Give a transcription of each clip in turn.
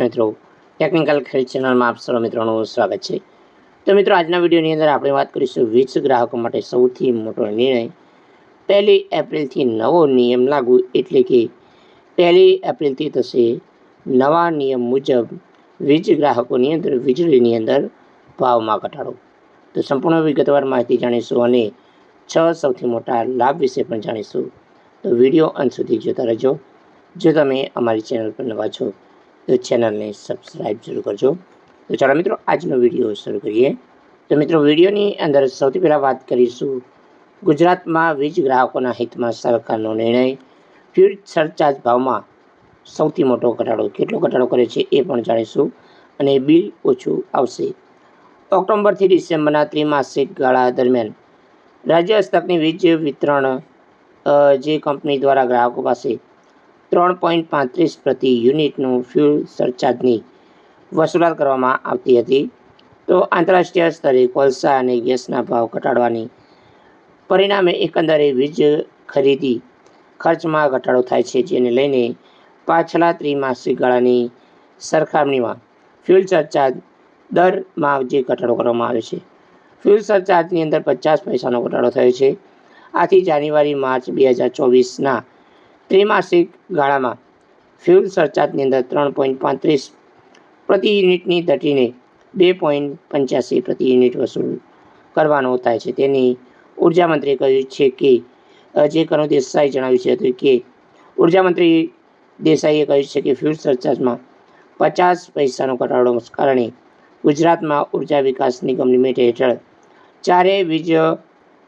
મિત્રો ટેકનિકલ ખેલ ચેનલમાં આપ સર્વ મિત્રોનું સ્વાગત છે. તો મિત્રો, આજના વિડીયોની અંદર આપણે વાત કરીશું વીજ ગ્રાહકો માટે સૌથી મોટો નિર્ણય. પહેલી એપ્રિલથી નવો નિયમ લાગુ એટલે કે પહેલી એપ્રિલથી થશે નવા નિયમ મુજબ વીજ ગ્રાહકોની અંદર, વીજળીની અંદર ભાવમાં ઘટાડો. તો સંપૂર્ણ વિગતવાર માહિતી જાણીશું અને છ સૌથી મોટા લાભ વિશે પણ જાણીશું. તો વીડિયો અંત સુધી જોતા રહેજો. જો તમે અમારી ચેનલ પર નવા છો તો ચેનલને સબસ્ક્રાઈબ જરૂર કરજો. તો ચાલો મિત્રો, આજનો વીડિયો શરૂ કરીએ. તો મિત્રો, વિડીયોની અંદર સૌથી પહેલાં વાત કરીશું ગુજરાતમાં વીજ ગ્રાહકોના હિતમાં સરકારનો નિર્ણય. ફ્યુલ સરચાર્જ ભાવમાં સૌથી મોટો ઘટાડો કેટલો ઘટાડો કરે છે એ પણ જાણીશું અને બિલ ઓછું આવશે. ઓક્ટોબરથી ડિસેમ્બરના ત્રિમાસિક ગાળા દરમિયાન રાજ્ય હસ્તકની વીજ વિતરણ જે કંપની દ્વારા ગ્રાહકો પાસે ત્રણ પોઈન્ટ પાંત્રીસ પ્રતિ યુનિટનું ફ્યુલ સરચાર્જની વસૂલાત કરવામાં આવતી હતી. તો આંતરરાષ્ટ્રીય સ્તરે કોલસા અને ગેસના ભાવ ઘટાડવાની પરિણામે એકંદરે વીજ ખરીદી ખર્ચમાં ઘટાડો થાય છે, જેને લઈને પાછલા ત્રિમાસિક ગાળાની સરખામણીમાં ફ્યુલ સરચાર્જ દરમાં જે ઘટાડો કરવામાં આવ્યો છે ફ્યુલ સરચાર્જની અંદર પચાસ પૈસાનો ઘટાડો થયો છે. આથી જાન્યુઆરી, માર્ચ બે હજાર ચોવીસના ત્રિમાસિક ગાળામાં ફ્યુલ સરચાર્જની અંદર ત્રણ પોઈન્ટ પાંત્રીસ પ્રતિ યુનિટની ઘટીને બે પોઈન્ટ પંચ્યાસી પ્રતિ યુનિટ વસૂલ કરવાનો થાય છે. તેની ઊર્જા મંત્રીએ કહ્યું છે કે જે કનુ દેસાઈ જણાવ્યું છે કે, ઊર્જા મંત્રી દેસાઈએ કહ્યું છે કે ફ્યુલ સરચાર્જમાં પચાસ પૈસાનો ઘટાડો કારણે ગુજરાતમાં ઊર્જા વિકાસ નિગમ લિમિટેડ હેઠળ ચારેય વીજ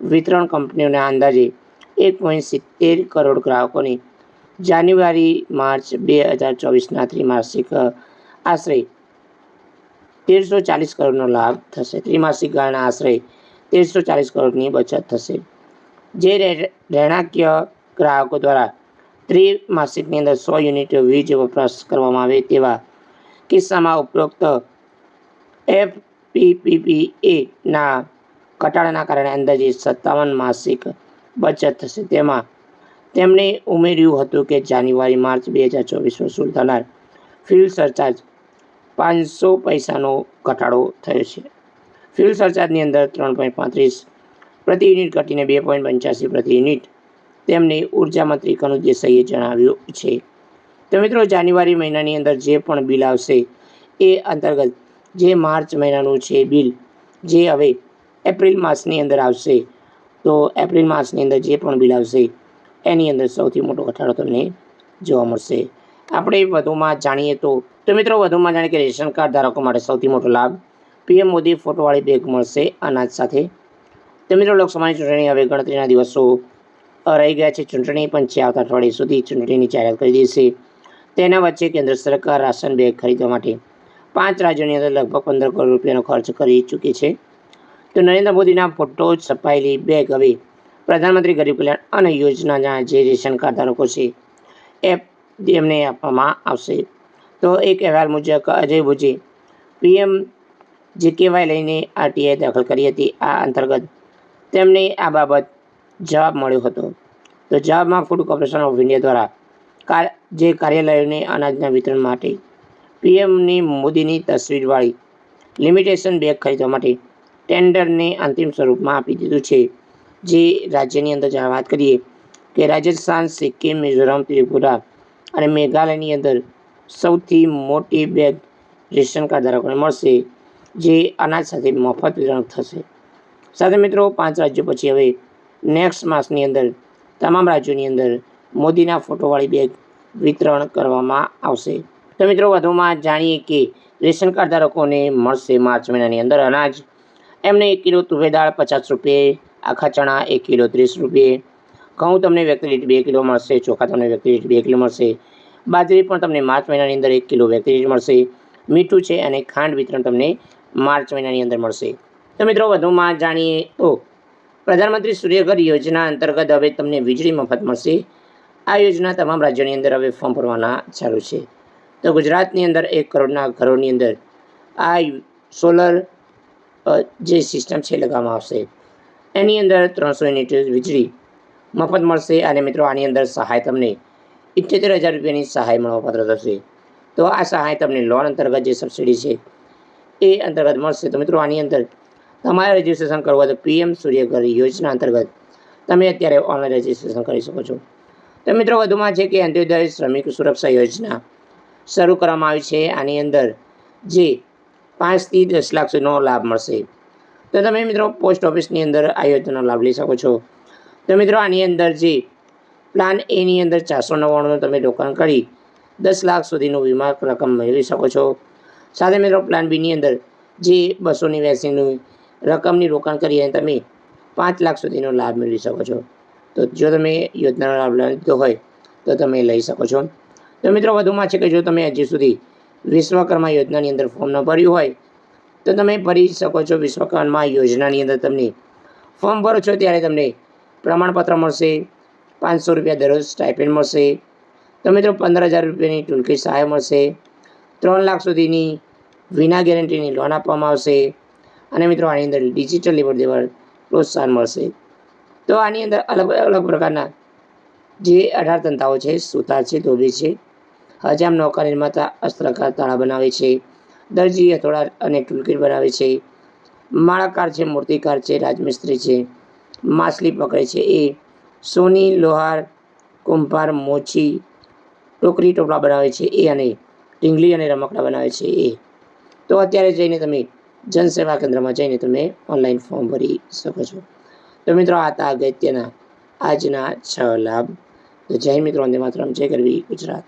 વિતરણ કંપનીઓના અંદાજે એક પોઈન્ટ સિત્તેર કરોડ ગ્રાહકોને જાન્યુઆરી, માર્ચ બે હજાર ચોવીસના ત્રિમાસિક આશરે તેરસો ચાલીસ કરોડનો લાભ થશે. ત્રિમાસિક ગાળાના આશરે તેરસો ચાલીસ કરોડની બચત થશે. જે રહેણાંકીય ગ્રાહકો દ્વારા ત્રિમાસિકની અંદર સો યુનિટ વીજ વપરાશ કરવામાં આવે તેવા કિસ્સામાં ઉપરોક્ત એફપીપીએના ઘટાડાના કારણે અંદાજે સત્તાવન માસિક બચત થશે. તેમાં તેમણે ઉમેર્યું હતું કે જાન્યુઆરી, માર્ચ બે હજાર ચોવીસ વસૂલ થનાર ફ્યુલ સરચાર્જ પાંચસો પૈસાનો ઘટાડો થયો છે. ફ્યુલ સરચાર્જની અંદર ત્રણ પોઈન્ટ પાંત્રીસ પ્રતિ યુનિટ ઘટીને બે પોઈન્ટ પંચ્યાસી પ્રતિ યુનિટ તેમને ઊર્જા મંત્રી કનુ દેસાઈએ જણાવ્યું છે. તો મિત્રો, જાન્યુઆરી મહિનાની અંદર જે પણ બિલ આવશે એ અંતર્ગત જે માર્ચ મહિનાનું છે બિલ, જે હવે એપ્રિલ માસની અંદર આવશે તો એપ્રિલ માસની અંદર જે પણ બિલ આવશે, એની અંદર સૌથી મોટો ઘટાડો તમને જોવા મળશે. આપણે વધુમાં જાણીએ તો તો મિત્રો વધુમાં જાણીએ કે રેશન કાર્ડ ધારકો માટે સૌથી મોટો લાભ પીએમ મોદી ફોટોવાળી બેગ મળશે અનાજ સાથે. તો મિત્રો લોકસભાની ચૂંટણી હવે ગણતરીના દિવસો રહી ગયા છે. ચૂંટણી પંચે આવતા અઠવાડિયા સુધી ચૂંટણીની જાહેરાત કરી દેશે. તેના વચ્ચે કેન્દ્ર સરકાર રાશન બેગ ખરીદવા માટે પાંચ રાજ્યોની અંદર લગભગ પંદર કરોડ રૂપિયાનો ખર્ચ કરી ચૂકી છે. તો નરેન્દ્ર મોદીના ફોટો છપાયેલી બેગ હવે પ્રધાનમંત્રી ગરીબ કલ્યાણ અન્ન યોજનાના જે રેશન કાર્ડ ધારકો છે, એ એમને આપવામાં આવશે. તો એક અહેવાલ મુજબ અજય ભુજે પીએમ જે કહેવાય લઈને આરટીઆઈ દાખલ કરી હતી, આ અંતર્ગત તેમને આ બાબત જવાબ મળ્યો હતો. તો જવાબમાં ફૂડ કોર્પોરેશન ઓફ ઇન્ડિયા દ્વારા જે કાર્યાલયોને અનાજના વિતરણ માટે પીએમની મોદીની તસવીરવાળી લિમિટેશન બેગ ખરીદવા માટે ટેન્ડરને અંતિમ સ્વરૂપમાં આપી દીધું છે. જે રાજ્યની અંદર જ્યારે વાત કરીએ કે રાજસ્થાન, સિક્કિમ, મિઝોરમ, ત્રિપુરા અને મેઘાલયની અંદર સૌથી મોટી બેગ રેશન કાર્ડ ધારકોને મળશે, જે અનાજ સાથે મફત વિતરણ થશે. સાથે મિત્રો, પાંચ રાજ્યો પછી હવે નેક્સ્ટ માસની અંદર તમામ રાજ્યોની અંદર મોદીના ફોટોવાળી બેગ વિતરણ કરવામાં આવશે. તો મિત્રો, વધુમાં જાણીએ કે રેશન કાર્ડ ધારકોને મળશે માર્ચ મહિનાની અંદર અનાજ. એમને એક કિલો તુવેર દાળ પચાસ રૂપિયે, આખા ચણા એક કિલો ત્રીસ રૂપિયે. ઘઉં તમને વ્યક્તિ દીઠ બે કિલો મળશે, ચોખા તમને વ્યક્તિ દીઠ બે કિલો મળશે. બાજરી પણ તમને માર્ચ મહિનાની અંદર એક કિલો વ્યક્તિ દીઠ મળશે. મીઠું છે અને ખાંડ વિતરણ તમને માર્ચ મહિનાની અંદર મળશે. તો મિત્રો, વધુમાં જાણીએ તો પ્રધાનમંત્રી સૂર્યઘર યોજના અંતર્ગત હવે તમને વીજળી મફત મળશે. આ યોજના તમામ રાજ્યોની અંદર હવે ફોર્મ ભરવાના ચાલુ છે. તો ગુજરાતની અંદર એક કરોડના ઘરોની અંદર આ સોલર જે સિસ્ટમ છે લગાવવામાં આવશે. એની અંદર ત્રણસો યુનિટ વીજળી મફત મળશે અને મિત્રો આની અંદર સહાય તમને ઇઠ્યોતેર હજાર રૂપિયાની સહાય મળવાપાત્ર થશે. તો આ સહાય તમને લોન અંતર્ગત જે સબસિડી છે એ અંતર્ગત મળશે. તો મિત્રો આની અંદર તમારે રજિસ્ટ્રેશન કરવું હોય તો પીએમ સૂર્યઘર યોજના અંતર્ગત તમે અત્યારે ઓનલાઈન રજિસ્ટ્રેશન કરી શકો છો. તો મિત્રો વધુમાં છે કે અંત્યોદય શ્રમિક સુરક્ષા યોજના શરૂ કરવામાં આવી છે. આની અંદર જે પાંચથી દસ લાખ સુધીનો લાભ મળશે. તો તમે મિત્રો પોસ્ટ ઓફિસની અંદર આ યોજનાનો લાભ લઈ શકો છો. તો મિત્રો આની અંદર જે પ્લાન એની અંદર ચારસો નવ્વાણુંનું તમે રોકાણ કરી દસ લાખ સુધીનું વીમા રકમ મેળવી શકો છો. સાથે મિત્રો પ્લાન બીની અંદર જે બસો નેવ્યાસીનું રકમની રોકાણ કરી અને તમે પાંચ લાખ સુધીનો લાભ મેળવી શકો છો. તો જો તમે યોજનાનો લાભ લીધો હોય તો તમે લઈ શકો છો. તો મિત્રો વધુમાં છે કે જો તમે હજી સુધી વિશ્વકર્મા યોજનાની અંદર ફોર્મ ન ભર્યું હોય, તો તમે ભરી શકો છો વિશ્વકર્મા યોજનાની અંદર તમને ફોર્મ ભરો છો ત્યારે તમને પ્રમાણપત્ર મળશે, પાંચસો રૂપિયા દરરોજ સ્ટાઇપેન્ડ મળશે, તો મિત્રો પંદર હજાર રૂપિયાની ટૂલકી સહાય મળશે, ત્રણ લાખ સુધીની વિના ગેરંટીની લોન આપવામાં આવશે અને મિત્રો આની અંદર ડિજિટલ લેવડ દેવડ પ્રોત્સાહન મળશે. તો આની અંદર અલગ અલગ પ્રકારના જે અઢાર તંતાઓ છે સુતાર છે, ધોબી છે હજામ નૌકા નિર્માતા અસ્ત્રકાર તાળા બનાવે છે. દરજી હથોડા અને ટૂલકીટ બનાવે છે. માળાકાર છે, મૂર્તિકાર છે, રાજમિસ્ત્રી છે. માછલી પકડે છે. એ સોની, લોહાર, કુંભાર, મોચી, ટોકરી, ટોપલા બનાવે છે. એ અને ટીંગલી અને રમકડા બનાવે છે. એ. તો અત્યારે જઈને તમે જનસેવા કેન્દ્રમાં જઈને તમે ઓનલાઈન ફોર્મ ભરી શકો છો. તો મિત્રો, આ હતા અગત્યના આજના છ લાભ. તો જય મિત્રો અંદે માત્ર જય કરવી ગુજરાત.